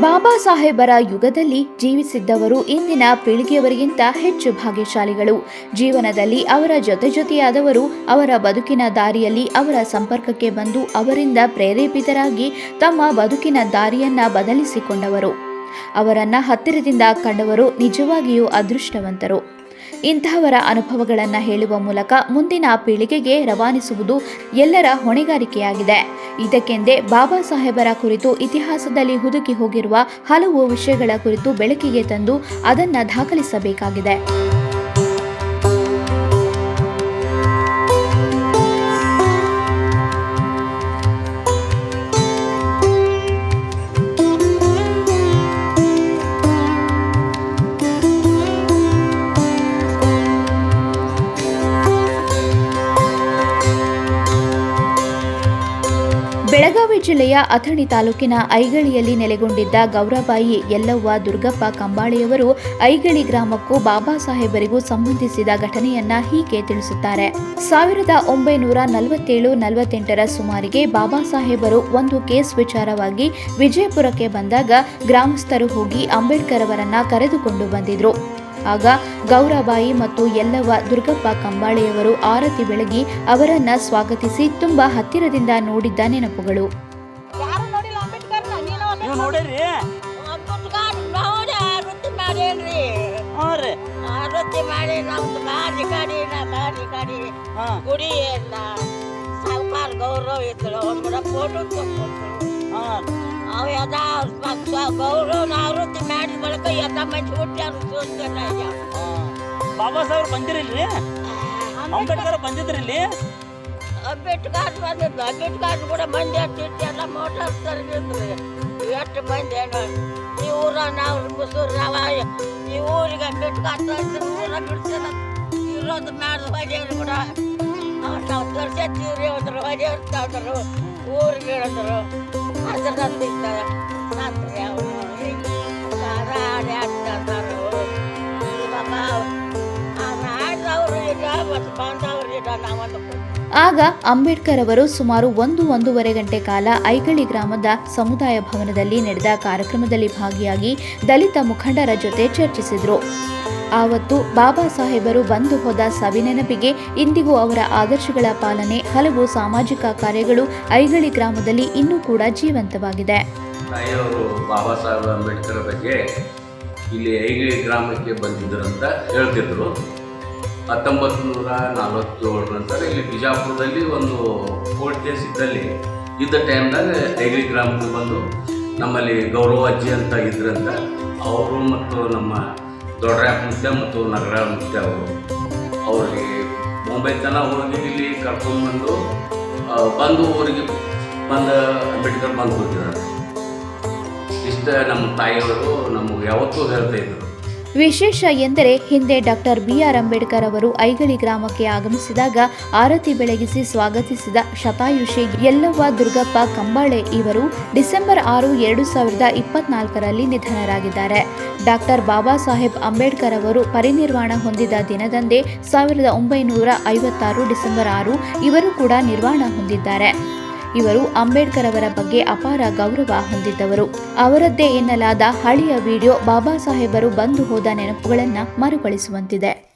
ಬಾಬಾ ಸಾಹೇಬರ ಯುಗದಲ್ಲಿ ಜೀವಿಸಿದ್ದವರು ಇಂದಿನ ಪೀಳಿಗೆಯವರಿಗಿಂತ ಹೆಚ್ಚು ಭಾಗ್ಯಶಾಲಿಗಳು. ಜೀವನದಲ್ಲಿ ಅವರ ಜೊತೆ ಜೊತೆಯಾದವರು ಅವರ ಬದುಕಿನ ದಾರಿಯಲ್ಲಿ ಅವರ ಸಂಪರ್ಕಕ್ಕೆ ಬಂದು ಅವರಿಂದ ಪ್ರೇರೇಪಿತರಾಗಿ ತಮ್ಮ ಬದುಕಿನ ದಾರಿಯನ್ನ ಬದಲಿಸಿಕೊಂಡವರು. ಅವರನ್ನ ಹತ್ತಿರದಿಂದ ಕಂಡವರು ನಿಜವಾಗಿಯೂ ಅದೃಷ್ಟವಂತರು. ಇಂತಹವರ ಅನುಭವಗಳನ್ನು ಹೇಳುವ ಮೂಲಕ ಮುಂದಿನ ಪೀಳಿಗೆಗೆ ರವಾನಿಸುವುದು ಎಲ್ಲರ ಹೊಣೆಗಾರಿಕೆಯಾಗಿದೆ. ಇದಕ್ಕೆಂದೇ ಬಾಬಾ ಸಾಹೇಬರ ಕುರಿತು ಇತಿಹಾಸದಲ್ಲಿ ಹುದುಕಿ ಹೋಗಿರುವ ಹಲವು ವಿಷಯಗಳ ಕುರಿತು ಬೆಳಕಿಗೆ ತಂದು ಅದನ್ನು ದಾಖಲಿಸಬೇಕಾಗಿದೆ. ಜಿಲ್ಲೆಯ ಅಥಣಿ ತಾಲೂಕಿನ ಐಗಳಿಯಲ್ಲಿ ನೆಲೆಗೊಂಡಿದ್ದ ಗೌರಬಾಯಿ ಯಲ್ಲವ್ವ ದುರ್ಗಪ್ಪ ಕಂಬಾಳಿಯವರು ಐಗಳಿ ಗ್ರಾಮಕ್ಕೂ ಬಾಬಾ ಸಾಹೇಬರಿಗೂ ಸಂಬಂಧಿಸಿದ ಘಟನೆಯನ್ನ ಹೀಗೆ ತಿಳಿಸುತ್ತಾರೆ. ಸಾವಿರದ ಒಂಬೈನೂರ ನಲವತ್ತೇಳು ನಲವತ್ತೆಂಟರ ಸುಮಾರಿಗೆ ಬಾಬಾ ಸಾಹೇಬರು ಒಂದು ಕೇಸ್ ವಿಚಾರವಾಗಿ ವಿಜಯಪುರಕ್ಕೆ ಬಂದಾಗ ಗ್ರಾಮಸ್ಥರು ಹೋಗಿ ಅಂಬೇಡ್ಕರ್ ಅವರನ್ನ ಕರೆದುಕೊಂಡು ಬಂದಿದ್ರು. ಆಗ ಗೌರಬಾಯಿ ಮತ್ತು ಎಲ್ಲವ್ವ ದುರ್ಗಪ್ಪ ಕಂಬಾಳೆಯವರು ಆರತಿ ಬೆಳಗಿ ಅವರನ್ನ ಸ್ವಾಗತಿಸಿ ತುಂಬಾ ಹತ್ತಿರದಿಂದ ನೋಡಿದ್ದ ನೆನಪುಗಳು. ಅಂಬೇಡ್ಕರ್ ನೋಡಿ ಆವೃತ್ತಿ ಮಾಡೇನ್ರಿ ಹಾಂ ರೀ. ಆವೃತ್ತಿ ಮಾಡಿ ನಮ್ದು ಗಾಡಿ ನಾ ಗಾಡಿ ಎಲ್ಲ ಸಾವುಕಾರ ಗೌರವ ಇದ್ರು ಅವ್ರ ಫೋಟೋ ತಗೊಂಡ್ರು ಹಾಂ. ಅವ ಯದ ಪಕ್ಷ ಗೌರವನ ಆವೃತ್ತಿ ಮಾಡಿದ ಬಳಿಕ ಮಂದಿ ಹುಟ್ಟ್ಯಾರ ಬಾಬಾ ಸಾಹೇಬ್ರು ಬಂದಿರಿಲ್ರಿ ಅಂಬೇಡ್ಕರ್ ಬಂದಿದ್ರಿಲ್ಲಿ ಅಂಬೇಡ್ಕರ್ అంబేద్కర్ అనేది అంబేద్కర్ కూడా మంది అట్లా మోటార్ జరిగింది ఎట్టు మంది అయినా ఈ ఊరు నావులు ముసూరు రావా ఈ ఊరికి అంబేద్కర్ బిడ్డ ఈరోజు మేడ ಆಗ ಅಂಬೇಡ್ಕರ್ ಅವರು ಸುಮಾರು ಒಂದು ಒಂದೂವರೆ ಗಂಟೆ ಕಾಲ ಐಗಳಿ ಗ್ರಾಮದ ಸಮುದಾಯ ಭವನದಲ್ಲಿ ನಡೆದ ಕಾರ್ಯಕ್ರಮದಲ್ಲಿ ಭಾಗಿಯಾಗಿ ದಲಿತ ಮುಖಂಡರ ಜೊತೆ ಚರ್ಚಿಸಿದರು. ಆವತ್ತು ಬಾಬಾ ಸಾಹೇಬರು ಬಂದು ಹೋದ ಸವಿನೆನಪಿಗೆ ಇಂದಿಗೂ ಅವರ ಆದರ್ಶಗಳ ಪಾಲನೆ, ಹಲವು ಸಾಮಾಜಿಕ ಕಾರ್ಯಗಳು ಐಗಳಿ ಗ್ರಾಮದಲ್ಲಿ ಇನ್ನೂ ಕೂಡ ಜೀವಂತವಾಗಿದೆ. ಬಾಬಾ ಸಾಹೇಬ್ ಅಂಬೇಡ್ಕರ್ ಬಗ್ಗೆ ಇಲ್ಲಿ ಐಗಳಿ ಗ್ರಾಮಕ್ಕೆ ಬಂದಿದ್ದರು ಅಂತ ಹೇಳ್ತಿದ್ರು. ಹತ್ತೊಂಬತ್ತು ನೂರ ನಲವತ್ತೇಳು ನಂತರ ಇಲ್ಲಿ ಬಿಜಾಪುರದಲ್ಲಿ ಒಂದು ಕೋರ್ಟ್ ಕೇಸ್ ಇದ್ದಲ್ಲಿ, ಇದ್ದ ಟೈಮ್ದಾಗ ಡೈಲಿ ಗ್ರಾಮಕ್ಕೆ ಬಂದು ನಮ್ಮಲ್ಲಿ ಗೌರವ ಅಜ್ಜಿ ಅಂತ ಇದ್ರಂತ, ಅವರು ಮತ್ತು ನಮ್ಮ ದೊಡ್ಡರಾಪ್ ಮುತ್ಯ ಮತ್ತು ನಗರ ಮುತ್ಯ ಅವರು, ಅವ್ರಿಗೆ ಮುಂಬೈ ತನಕ ಹೋಗಿ ಇಲ್ಲಿ ಕರ್ಕೊಂಡ್ಬಂದು ಬಂದು ಊರಿಗೆ ಬಂದು ಅಂಬೇಡ್ಕರ್ ಬಂದು ಹೋಗಿದ್ದಾರೆ ಇಷ್ಟ ನಮ್ಮ ತಾಯಿಯವರು ನಮಗೆ ಯಾವತ್ತೂ ಹೇಳ್ತಾ ಇದ್ರು. ವಿಶೇಷ ಎಂದರೆ ಹಿಂದೆ ಡಾಕ್ಟರ್ ಬಿಆರ್ ಅಂಬೇಡ್ಕರ್ ಅವರು ಐಗಳಿ ಗ್ರಾಮಕ್ಕೆ ಆಗಮಿಸಿದಾಗ ಆರತಿ ಬೆಳಗಿಸಿ ಸ್ವಾಗತಿಸಿದ ಶತಾಯುಷಿ ಯಲ್ಲವ್ವ ದುರ್ಗಪ್ಪ ಕಂಬಾಳೆ ಇವರು ಡಿಸೆಂಬರ್ ಆರು, ಎರಡು ಸಾವಿರದ ಇಪ್ಪತ್ನಾಲ್ಕರಲ್ಲಿ ನಿಧನರಾಗಿದ್ದಾರೆ. ಡಾಕ್ಟರ್ ಬಾಬಾ ಸಾಹೇಬ್ ಅಂಬೇಡ್ಕರ್ ಅವರು ಪರಿನಿರ್ವಾಣ ಹೊಂದಿದ ದಿನದಂದೇ ಸಾವಿರದ ಒಂಬೈನೂರ ಐವತ್ತಾರು ಡಿಸೆಂಬರ್ ಆರು ಇವರು ಕೂಡ ನಿರ್ವಾಣ ಹೊಂದಿದ್ದಾರೆ. ಇವರು ಅಂಬೇಡ್ಕರ್ ಅವರ ಬಗ್ಗೆ ಅಪಾರ ಗೌರವ ಹೊಂದಿದ್ದವರು. ಅವರದ್ದೇ ಎನ್ನಲಾದ ಹಳೆಯ ವಿಡಿಯೋ ಬಾಬಾ ಸಾಹೇಬರು ಬಂದು ಹೋದ ನೆನಪುಗಳನ್ನು ಮರುಕಳಿಸುವಂತಿದೆ.